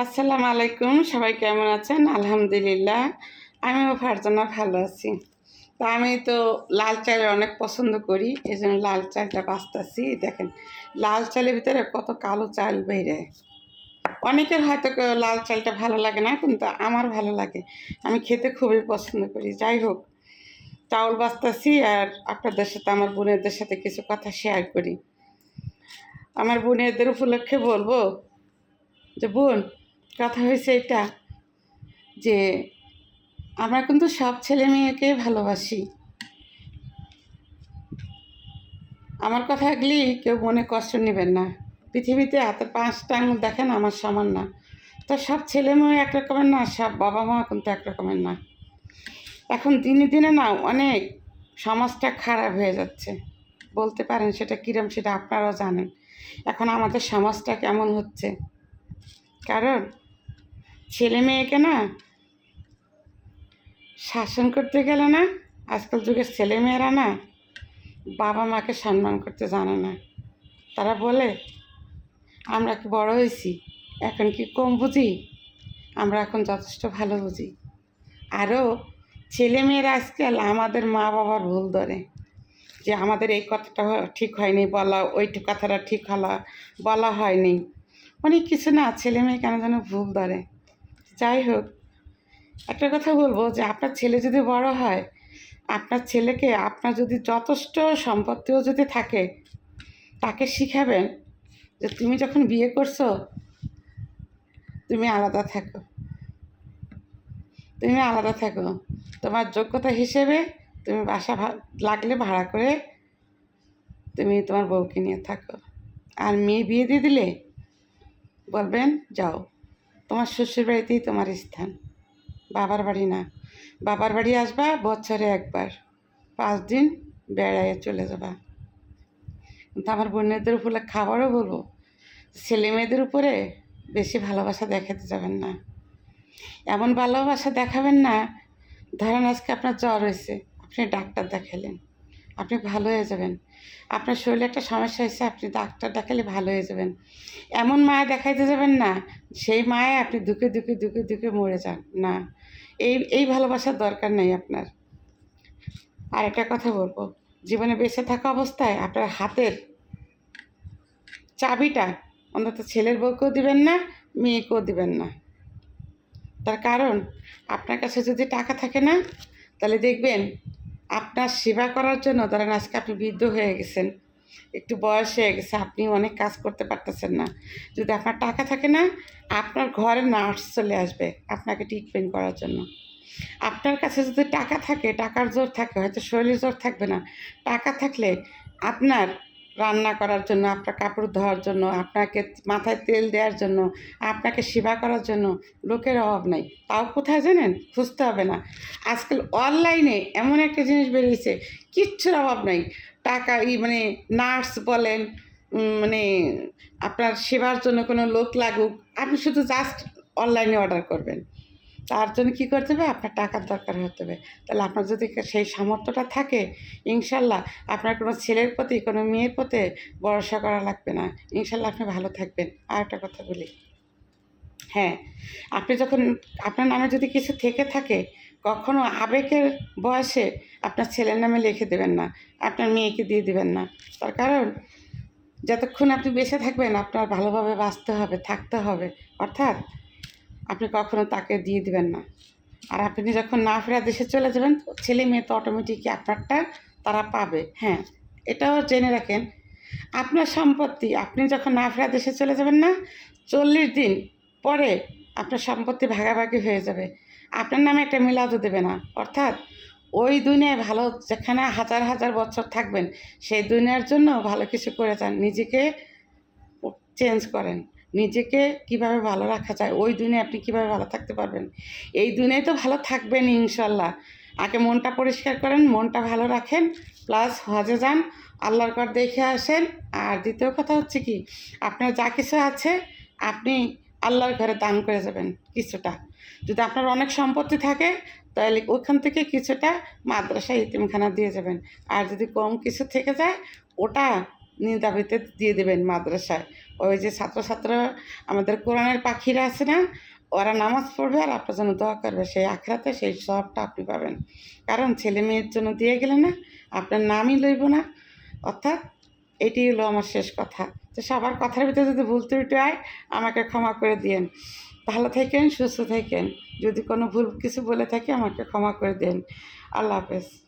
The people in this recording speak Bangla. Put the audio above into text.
আসসালামু আলাইকুম, সবাই কেমন আছেন? আলহামদুলিল্লাহ, আমিও ফারজানা ভালো আছি। তো আমি তো লাল চাল অনেক পছন্দ করি এই জন্য লাল চালটা বাঁচতেছি। দেখেন, লাল চালের ভিতরে কত কালো চাল বেরে অনেকের হয়তো লাল চালটা ভালো লাগে না, কিন্তু আমার ভালো লাগে। আমি খেতে খুবই পছন্দ করি। যাই হোক, চাউল বাঁচতেছি আর আপনাদের সাথে, আমার বোনেদের সাথে কিছু কথা শেয়ার করি। আমার বোনেদের উপলক্ষে বলব যে, বোন কথা হয়েছে এটা যে আমরা কিন্তু সব ছেলে মেয়েকে ভালোবাসি। আমার কথা এগুলি কেউ মনে কষ্ট নেবেন না। পৃথিবীতে হাতের পাঁচটা আঙুল দেখেন আমার সমান না। তো সব ছেলে মেয়ে এক রকমের না, সব বাবা মা কিন্তু এক রকমের না। এখন দিনে দিনে না অনেক সমাজটা খারাপ হয়ে যাচ্ছে। বলতে পারেন সেটা কিরম সেটা আপনারাও জানেন। এখন আমাদের সমাজটা কেমন হচ্ছে? কারণ ছেলে মেয়েকে না শাসন করতে গেলে না আজকাল যুগের ছেলে মেয়েরা না বাবা মাকে সম্মান করতে জানে না। তারা বলে, আমরা কি বড় হয়েছি? এখন কি কম বুঝি? আমরা এখন যথেষ্ট ভালো বুঝি। আরও, ছেলে মেয়েরা আজকাল আমাদের মা বাবার ভুল ধরে। যে আমাদের এই কথাটা ঠিক হয়নি বলা ওই কথাটা ঠিক হলা, বলা হয়নি। অনেক কিছু না, ছেলে মেয়ে কেন যেন ভুল ধরে। যাই হোক, একটা কথা বলব যে আপনার ছেলে যদি বড় হয়, আপনার ছেলেকে আপনার যদি যথেষ্ট সম্পত্তিও যদি থাকে, তাকে শিখাবেন যে তুমি যখন বিয়ে করছ, তুমি আলাদা থাকো। তুমি আলাদা থাকো। তোমার যোগ্যতা হিসেবে তুমি বাসা লাগলে ভাড়া করে তুমি তোমার বউকে নিয়ে থাকো। আর মেয়ে বিয়ে দিয়ে দিলে, বলবেন যাও। তোমার শ্বশুর বাড়িতেই তোমার স্থান। বাবার বাড়ি না। বাবার বাড়ি আসবা বছরে একবার। পাঁচ দিন বেড়াইয়ে চলে যাবা। কিন্তু আমার বোনেদের উপরে খাবারও বলব, ছেলে মেয়েদের উপরে বেশি ভালোবাসা দেখাতে যাবেন না। এমন ভালোবাসা দেখাবেন না, ধরেন আজকে আপনার জ্বর হয়েছে, আপনি ডাক্তার দেখালেন। আপনি ভালো হয়ে যাবেন। আপনার শরীরে একটা সমস্যা হয়েছে, আপনি ডাক্তার দেখালে ভালো হয়ে যাবেন। এমন মায়া দেখাইতে যাবেন না, সেই মায়ে আপনি দুঃখে দুঃখে দুঃখে দুঃখে মরে যান। না, এই এই ভালোবাসার দরকার নেই আপনার। আর একটা কথা বলব, জীবনে বেঁচে থাকা অবস্থায় আপনার হাতের চাবিটা অন্তত ছেলের বউকেও দিবেন না, মেয়েকেও দিবেন না। তার কারণ, আপনার কাছে যদি টাকা থাকে না, তাহলে দেখবেন আপনার সেবা করার জন্য ধরেন আজকে আপনি বৃদ্ধ হয়ে গেছেন, একটু বয়স হয়ে গেছে, আপনি অনেক কাজ করতে পারতেছেন না। যদি আপনার টাকা থাকে না, আপনার ঘরে নার্স চলে আসবে আপনাকে ট্রিটমেন্ট করার জন্য। আপনার কাছে যদি টাকা থাকে, টাকার জোর থাকে, হয়তো শরীরের জোর থাকবে না। টাকা থাকলে আপনার রান্না করার জন্য, আপনার কাপড় ধোয়ার জন্য, আপনাকে মাথায় তেল দেওয়ার জন্য, আপনাকে সেবা করার জন্য লোকের অভাব নাই। তাও কোথায় জানেন? খুঁজতে হবে না। আজকাল অনলাইনে এমন একটা জিনিস বেরিয়েছে, কিচ্ছুর অভাব নাই। টাকা ই মানে নার্স বলেন মানে আপনার সেবার জন্য কোনো লোক লাগুক, আপনি শুধু জাস্ট অনলাইনে অর্ডার করবেন। তার জন্য কী করতে হবে? আপনার টাকার দরকার হতে হবে। তাহলে আপনার যদি সেই সামর্থ্যটা থাকে, ইনশাল্লাহ আপনার কোনো ছেলের প্রতি, কোনো মেয়ের প্রতি ভরসা করা লাগবে না। ইনশাল্লাহ আপনি ভালো থাকবেন। আর একটা কথা বলি। হ্যাঁ আপনি যখন, আপনার নামে যদি কিছু থেকে থাকে, কখনো আবেগের বয়সে আপনার ছেলের নামে লিখে দেবেন না। আপনার মেয়েকে দিয়ে দেবেন না। তার কারণ, যতক্ষণ আপনি বেঁচে থাকবেন, আপনার ভালোভাবে বাঁচতে হবে, থাকতে হবে। অর্থাৎ আপনি কখনো তাকে দিয়ে দেবেন না। আর আপনি যখন না ফেরা দেশে চলে যাবেন ছেলে মেয়ে তো অটোমেটিকই আপনারটা তারা পাবে। হ্যাঁ এটাও জেনে রাখেন। আপনার সম্পত্তি, আপনি যখন না ফেরা দেশে চলে যাবেন না, চল্লিশ দিন পরে আপনার সম্পত্তি ভাগাভাগি হয়ে যাবে। আপনার নামে একটা মিলাদও দেবে না। অর্থাৎ ওই দুনিয়ায় ভালো যেখানে হাজার হাজার বছর থাকবেন, সেই দুনিয়ার জন্য ভালো কিছু করে যান। নিজেকে চেঞ্জ করেন। নিজেকে কীভাবে ভালো রাখা যায়, ওই দুনিয়ায় আপনি কীভাবে ভালো থাকতে পারবেন? এই দুনিয়ায় তো ভালো থাকবেন ইনশাল্লাহ। আগে মনটা পরিষ্কার করেন, মনটা ভালো রাখেন প্লাস হজে যান, আল্লাহর কর দেখে আসেন। আর দ্বিতীয় কথা হচ্ছে কি, আপনার যা কিছু আছে, আপনি আল্লাহর ঘরে দান করে যাবেন কিছুটা। যদি আপনার অনেক সম্পত্তি থাকে, তাহলে ওখান থেকে কিছুটা মাদ্রাসা ইতিমখানা দিয়ে যাবেন। আর যদি কম কিছু থেকে যায়, ওটা নিদাবিতে দিয়ে দেবেন মাদ্রাসায়। ওই যে ছাত্রছাত্ররা, আমাদের কোরআনের পাখিরা আছে না, ওরা নামাজ পড়বে আর আপনার জন্য দোয়া করবে। সেই আখড়াতে সেই সবটা আপনি পাবেন। কারণ ছেলে মেয়ের জন্য দিয়ে গেলে না, আপনার নামই লইব না। অর্থাৎ এটি হলো আমার শেষ কথা। তো সবার কথার ভিতরে যদি ভুল ত্রুটি হয়, আমাকে ক্ষমা করে দিয়েন। ভালো থাকেন, সুস্থ থাকেন। যদি কোনো ভুল কিছু বলে থাকি, আমাকে ক্ষমা করে দেন আল্লাহ হাফেজ।